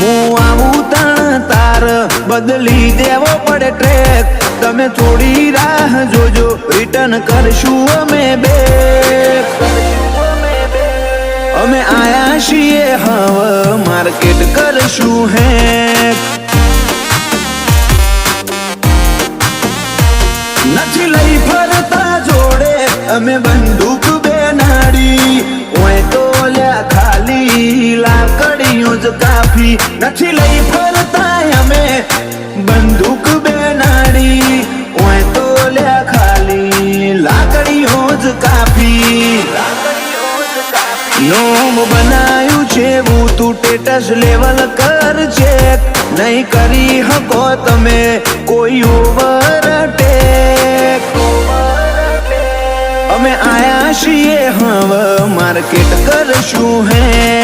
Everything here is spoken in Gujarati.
હું આવું તણ તાર બદલી દેવો પડે ટ્રેક. તમે થોડી રાહ જોજો રિટર્ન કરશું અમે બે. અમે આયા છીએ, હવે માર્કેટ કરશું હે નથી લઈ ફરતા જોડે, અમે બંદૂક બેનાડી. જ કાફી નથી લઈ ફરતા અમે. બંદૂક બેનાડી ઓય તો લ્યા ખાલી. લાકડીઓ જ કાફી. નોમ બનાયું છે હું તું ટેટસ લેવલ કર છે નહીં કરી હકો તમે કોઈ ઓવરટેક અમે આયા છીએ, હવે માર્કેટ કરશું હે.